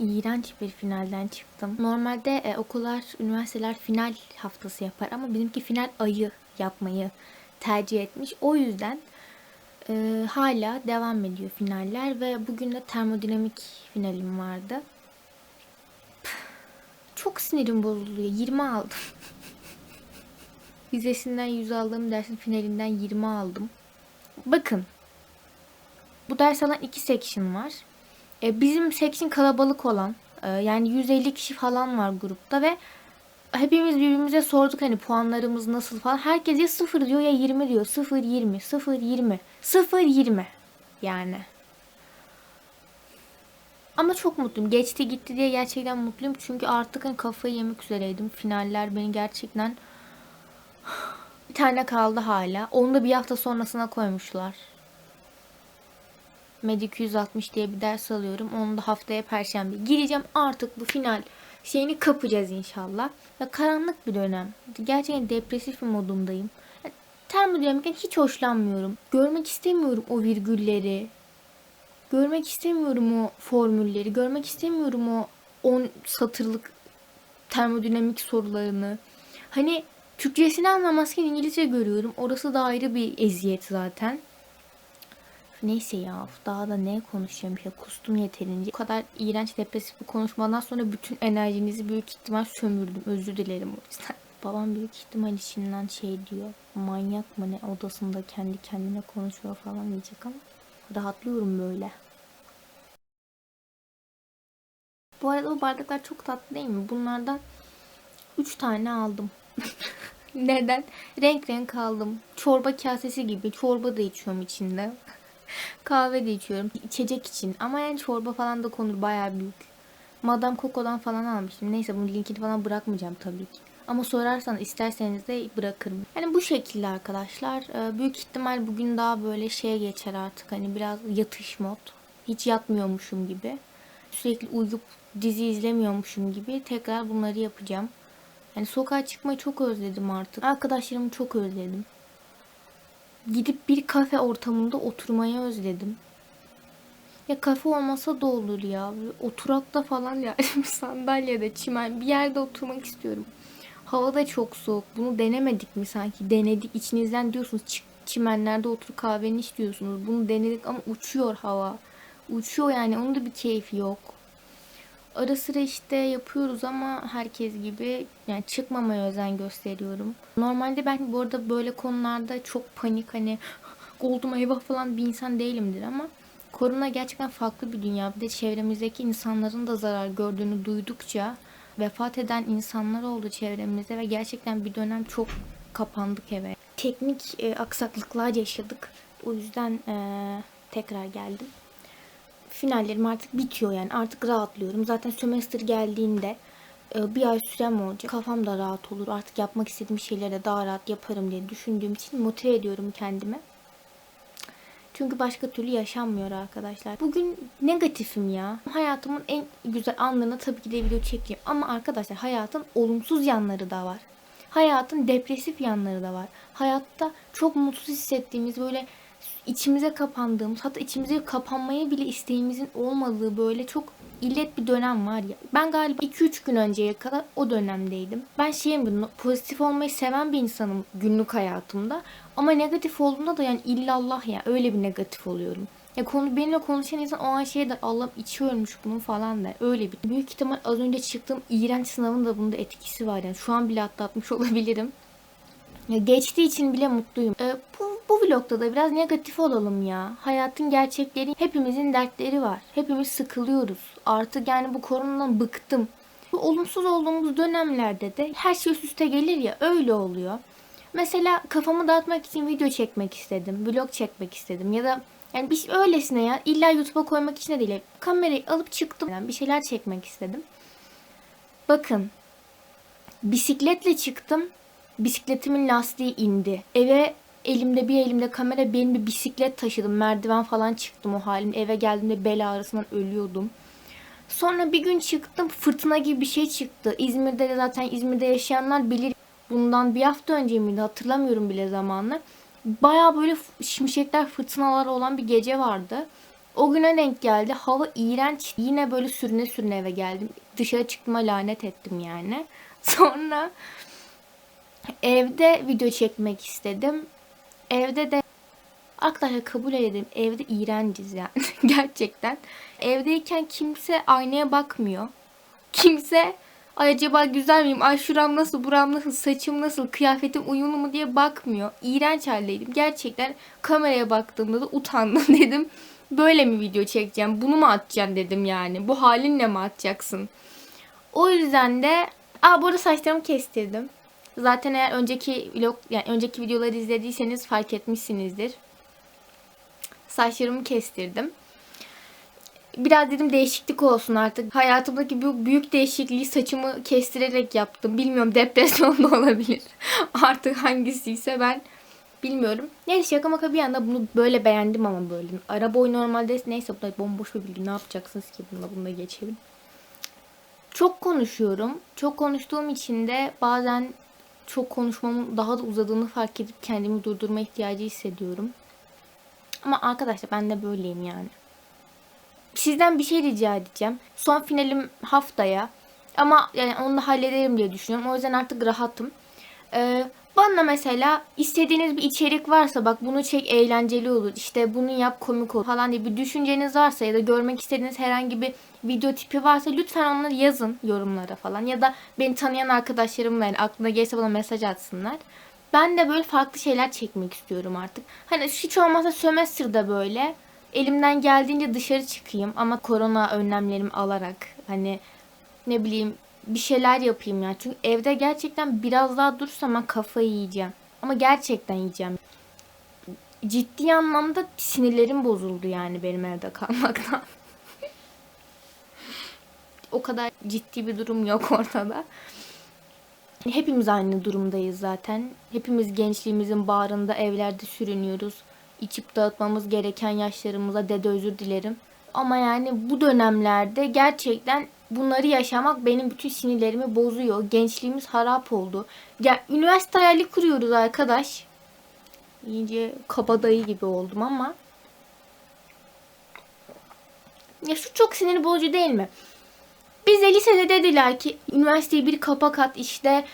iğrenç bir finalden çıktım. Normalde e, okullar, üniversiteler final haftası yapar ama benimki final ayı yapmayı tercih etmiş. O yüzden e, hala devam ediyor finaller ve bugün de termodinamik finalim vardı. Püh, Çok sinirim bozuluyor. 20 aldım. Vizesinden 100 aldığım dersin finalinden 20 aldım. Bakın. Bu ders alan iki section var. E, bizim section kalabalık olan e, yani 150 kişi falan var grupta ve hepimiz birbirimize sorduk hani puanlarımız nasıl falan. Herkes ya 0 diyor ya 20 diyor. 0 20 0 20 0 20 yani. Ama çok mutluyum. Geçti gitti diye gerçekten mutluyum. Çünkü artık hani kafayı yemek üzereydim. Finaller beni gerçekten bir tane kaldı hala. Onu da bir hafta sonrasına koymuşlar. Med 260 diye bir ders alıyorum. Onu da haftaya perşembe gireceğim. Artık bu final şeyini kapacağız inşallah. Ve karanlık bir dönem. Gerçekten depresif bir modumdayım. Yani Termodinamikten hiç hoşlanmıyorum. Görmek istemiyorum o virgülleri. Görmek istemiyorum o formülleri. Görmek istemiyorum o 10 satırlık termodinamik sorularını. Hani Türkçesini anlamazken İngilizce görüyorum. Orası da ayrı bir eziyet zaten. Neyse ya daha da ne konuşacağım ya kustum yeterince. Bu kadar iğrenç depresif bir konuşmadan sonra bütün enerjinizi büyük ihtimal sömürdüm. Özür dilerim o yüzden. Babam büyük ihtimal içinden şey diyor. Manyak mı ne odasında kendi kendine konuşuyor falan diyecek ama rahatlıyorum böyle. Bu arada o bardaklar çok tatlı değil mi? Bunlardan 3 tane aldım. Neden? Renk renk aldım. Çorba kasesi gibi. Çorba da içiyorum içinde. Kahve de içiyorum. İçecek için. Ama yani çorba falan da konur bayağı büyük. Madame Coco'dan falan almıştım. Neyse bunun linkini falan bırakmayacağım tabii ki. Ama sorarsanız isterseniz de bırakırım. Yani bu şekilde arkadaşlar. Ee, Büyük ihtimal bugün daha böyle şeye geçer artık. Hani biraz yatış mod. Hiç yatmıyormuşum gibi. Sürekli uyuyup dizi izlemiyormuşum gibi. Tekrar bunları yapacağım. Yani sokağa çıkmayı çok özledim artık. Arkadaşlarımı çok özledim. Gidip bir kafe ortamında oturmayı özledim. Ya kafe olmasa da olur ya. Oturakta falan bir sandalyede, çimen bir yerde oturmak istiyorum. Hava da çok soğuk. Bunu denemedik mi sanki? Denedik. İçinizden diyorsunuz çık çimenlerde otur kahveni istiyorsunuz. Bunu denedik ama uçuyor hava. Uçuyor yani. Onun da bir keyfi yok. Ara sıra işte yapıyoruz ama herkes gibi yani çıkmamaya özen gösteriyorum. Normalde ben bu arada böyle konularda çok panik hani oldum eyvah falan bir insan değilimdir ama korona gerçekten farklı bir dünya. Bir de çevremizdeki insanların da zarar gördüğünü duydukça vefat eden insanlar oldu çevremizde ve gerçekten bir dönem çok kapandık eve. Teknik e, aksaklıklar yaşadık. O yüzden e, tekrar geldim finallerim artık bitiyor yani artık rahatlıyorum. Zaten sömestr geldiğinde e, bir ay sürem olacak. Kafam da rahat olur. Artık yapmak istediğim şeyleri de daha rahat yaparım diye düşündüğüm için motive ediyorum kendimi. Çünkü başka türlü yaşanmıyor arkadaşlar. Bugün negatifim ya. Hayatımın en güzel anlarına tabii ki de video çekeyim. Ama arkadaşlar hayatın olumsuz yanları da var. Hayatın depresif yanları da var. Hayatta çok mutsuz hissettiğimiz böyle içimize kapandığımız hatta içimize kapanmaya bile isteğimizin olmadığı böyle çok illet bir dönem var ya. Ben galiba 2-3 gün önceye kadar o dönemdeydim. Ben şeyim pozitif olmayı seven bir insanım günlük hayatımda. Ama negatif olduğunda da yani illallah ya öyle bir negatif oluyorum. Ya konu benimle konuşan insan o an şey der Allah'ım içi ölmüş bunun falan der. Öyle bir. Büyük ihtimal az önce çıktığım iğrenç sınavın da bunda etkisi var yani. Şu an bile atlatmış olabilirim. Ya geçtiği için bile mutluyum. Ee, bu, bu vlogda da biraz negatif olalım ya. Hayatın gerçekleri, hepimizin dertleri var. Hepimiz sıkılıyoruz. Artık yani bu koronadan bıktım. Bu olumsuz olduğumuz dönemlerde de her şey üst üste gelir ya öyle oluyor. Mesela kafamı dağıtmak için video çekmek istedim. Vlog çekmek istedim. Ya da yani bir şey öylesine ya. illa YouTube'a koymak için de değil. Kamerayı alıp çıktım. Yani bir şeyler çekmek istedim. Bakın. Bisikletle çıktım bisikletimin lastiği indi. Eve elimde bir elimde kamera benim bir bisiklet taşıdım. Merdiven falan çıktım o halim. Eve geldiğimde bel ağrısından ölüyordum. Sonra bir gün çıktım fırtına gibi bir şey çıktı. İzmir'de de zaten İzmir'de yaşayanlar bilir. Bundan bir hafta önce miydi hatırlamıyorum bile zamanını. Baya böyle şimşekler fırtınalar olan bir gece vardı. O güne denk geldi. Hava iğrenç. Yine böyle sürüne sürüne eve geldim. Dışarı çıktığıma lanet ettim yani. Sonra evde video çekmek istedim. Evde de arkadaşlar kabul edelim. Evde iğrenciz yani. Gerçekten. Evdeyken kimse aynaya bakmıyor. Kimse ay acaba güzel miyim? Ay şuram nasıl, buram nasıl, saçım nasıl, kıyafetim uyumlu mu diye bakmıyor. İğrenç haldeydim. Gerçekten kameraya baktığımda da utandım dedim. Böyle mi video çekeceğim? Bunu mu atacaksın dedim yani. Bu halinle mi atacaksın? O yüzden de Aa bu arada saçlarımı kestirdim. Zaten eğer önceki vlog yani önceki videoları izlediyseniz fark etmişsinizdir. Saçlarımı kestirdim. Biraz dedim değişiklik olsun artık. Hayatımdaki bu büyük değişikliği saçımı kestirerek yaptım. Bilmiyorum depresyon da olabilir. artık hangisiyse ben bilmiyorum. Neyse şaka maka bir anda bunu böyle beğendim ama böyle. Ara boy normalde neyse bu da bomboş bir bilgi. Ne yapacaksınız ki bununla bunu da geçelim. Çok konuşuyorum. Çok konuştuğum için de bazen çok konuşmamın daha da uzadığını fark edip kendimi durdurma ihtiyacı hissediyorum. Ama arkadaşlar ben de böyleyim yani. Sizden bir şey rica edeceğim. Son finalim haftaya. Ama yani onu da hallederim diye düşünüyorum. O yüzden artık rahatım. Ee, bana mesela istediğiniz bir içerik varsa bak bunu çek eğlenceli olur. İşte bunu yap komik olur falan diye bir düşünceniz varsa ya da görmek istediğiniz herhangi bir video tipi varsa lütfen onları yazın yorumlara falan. Ya da beni tanıyan arkadaşlarım yani aklına gelirse bana mesaj atsınlar. Ben de böyle farklı şeyler çekmek istiyorum artık. Hani hiç olmazsa sömestrde böyle elimden geldiğince dışarı çıkayım ama korona önlemlerimi alarak hani ne bileyim bir şeyler yapayım ya. Çünkü evde gerçekten biraz daha durursam ben kafayı yiyeceğim. Ama gerçekten yiyeceğim. Ciddi anlamda sinirlerim bozuldu yani benim evde kalmaktan. o kadar ciddi bir durum yok ortada. Hepimiz aynı durumdayız zaten. Hepimiz gençliğimizin bağrında evlerde sürünüyoruz. İçip dağıtmamız gereken yaşlarımıza dede özür dilerim. Ama yani bu dönemlerde gerçekten bunları yaşamak benim bütün sinirlerimi bozuyor. Gençliğimiz harap oldu. Ya üniversite hayali kuruyoruz arkadaş. İyice kabadayı gibi oldum ama. Ya şu çok sinir bozucu değil mi? Bize lisede dediler ki üniversiteyi bir kapak at işte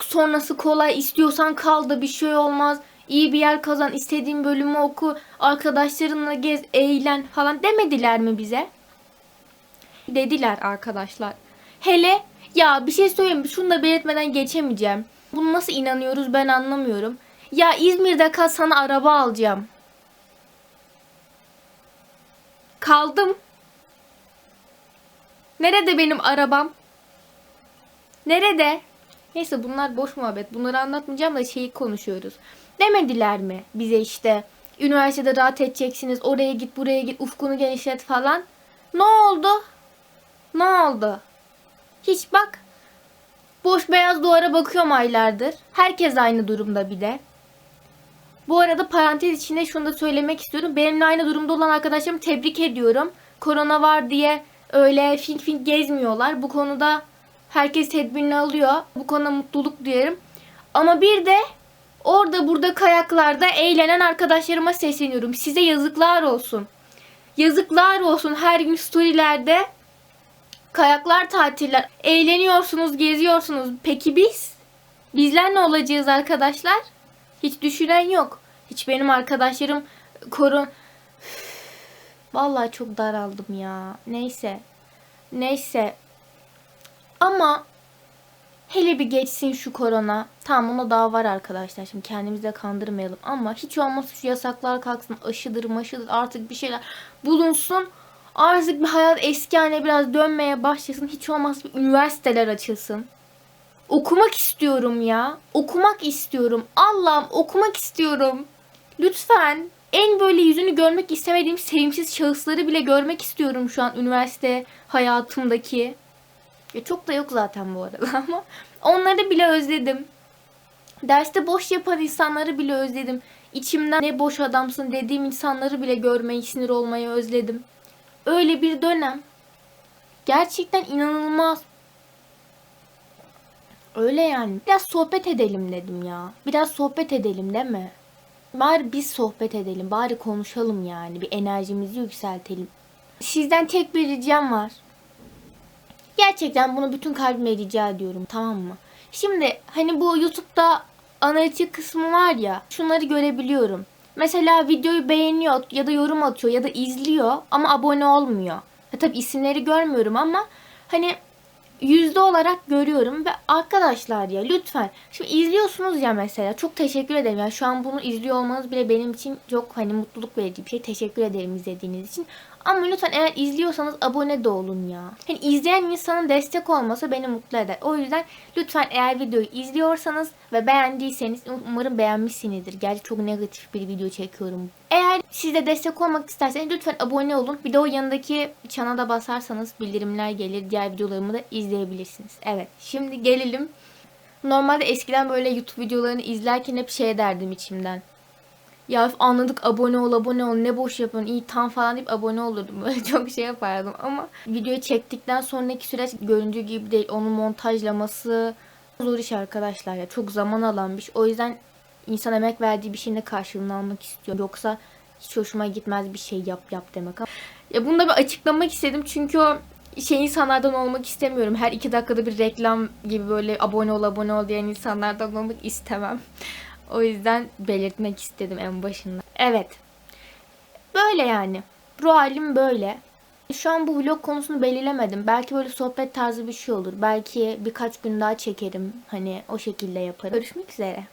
sonrası kolay istiyorsan kal da bir şey olmaz. İyi bir yer kazan, istediğin bölümü oku, arkadaşlarınla gez, eğlen falan demediler mi bize? Dediler arkadaşlar. Hele ya bir şey söyleyeyim? Şunu da belirtmeden geçemeyeceğim. Bunu nasıl inanıyoruz ben anlamıyorum. Ya İzmir'de kal sana araba alacağım. Kaldım. Nerede benim arabam? Nerede? Neyse bunlar boş muhabbet. Bunları anlatmayacağım da şeyi konuşuyoruz. Demediler mi bize işte üniversitede rahat edeceksiniz. Oraya git buraya git ufkunu genişlet falan. Ne oldu? Ne oldu? Hiç bak. Boş beyaz duvara bakıyorum aylardır. Herkes aynı durumda bir de. Bu arada parantez içinde şunu da söylemek istiyorum. Benimle aynı durumda olan arkadaşlarımı tebrik ediyorum. Korona var diye öyle fink fink gezmiyorlar. Bu konuda herkes tedbirini alıyor. Bu konuda mutluluk duyarım. Ama bir de orada burada kayaklarda eğlenen arkadaşlarıma sesleniyorum. Size yazıklar olsun. Yazıklar olsun her gün storylerde kayaklar tatiller. Eğleniyorsunuz, geziyorsunuz. Peki biz? Bizler ne olacağız arkadaşlar? Hiç düşünen yok. Hiç benim arkadaşlarım korun... Vallahi çok daraldım ya. Neyse. Neyse. Ama hele bir geçsin şu korona. Tamam ona daha var arkadaşlar. Şimdi kendimizi de kandırmayalım. Ama hiç olmazsa şu yasaklar kalksın. Aşıdır maşıdır artık bir şeyler bulunsun. Artık bir hayat eski haline biraz dönmeye başlasın. Hiç olmazsa bir üniversiteler açılsın. Okumak istiyorum ya. Okumak istiyorum. Allah'ım okumak istiyorum. Lütfen en böyle yüzünü görmek istemediğim sevimsiz şahısları bile görmek istiyorum şu an üniversite hayatımdaki. Ya çok da yok zaten bu arada ama onları bile özledim. Derste boş yapan insanları bile özledim. İçimden ne boş adamsın dediğim insanları bile görmeyi, sinir olmayı özledim. Öyle bir dönem. Gerçekten inanılmaz. Öyle yani. Biraz sohbet edelim dedim ya. Biraz sohbet edelim değil mi? Bari biz sohbet edelim. Bari konuşalım yani. Bir enerjimizi yükseltelim. Sizden tek bir ricam var. Gerçekten bunu bütün kalbimle rica ediyorum tamam mı? Şimdi hani bu YouTube'da analitik kısmı var ya şunları görebiliyorum. Mesela videoyu beğeniyor ya da yorum atıyor ya da izliyor ama abone olmuyor. Ya tabii isimleri görmüyorum ama hani yüzde olarak görüyorum ve arkadaşlar ya lütfen. Şimdi izliyorsunuz ya mesela çok teşekkür ederim. Ya şu an bunu izliyor olmanız bile benim için çok hani mutluluk verici bir şey. Teşekkür ederim izlediğiniz için ama lütfen eğer izliyorsanız abone de olun ya. Hani izleyen insanın destek olması beni mutlu eder. O yüzden lütfen eğer videoyu izliyorsanız ve beğendiyseniz umarım beğenmişsinizdir. Gerçi çok negatif bir video çekiyorum. Eğer siz de destek olmak isterseniz lütfen abone olun. Bir de o yanındaki çana da basarsanız bildirimler gelir. Diğer videolarımı da izleyebilirsiniz. Evet şimdi gelelim. Normalde eskiden böyle YouTube videolarını izlerken hep şey derdim içimden. Ya anladık abone ol abone ol ne boş yapıyorsun iyi tam falan deyip abone olurdum. Böyle çok şey yapardım ama videoyu çektikten sonraki süreç göründüğü gibi değil. Onun montajlaması zor iş arkadaşlar ya çok zaman alan bir iş o yüzden insan emek verdiği bir şeyin de karşılığını almak istiyor. Yoksa hiç hoşuma gitmez bir şey yap yap demek ama. Ya bunu da bir açıklamak istedim çünkü o şey insanlardan olmak istemiyorum. Her iki dakikada bir reklam gibi böyle abone ol abone ol diyen insanlardan olmak istemem. O yüzden belirtmek istedim en başında. Evet. Böyle yani. Ruh halim böyle. Şu an bu vlog konusunu belirlemedim. Belki böyle sohbet tarzı bir şey olur. Belki birkaç gün daha çekerim. Hani o şekilde yaparım. Görüşmek üzere.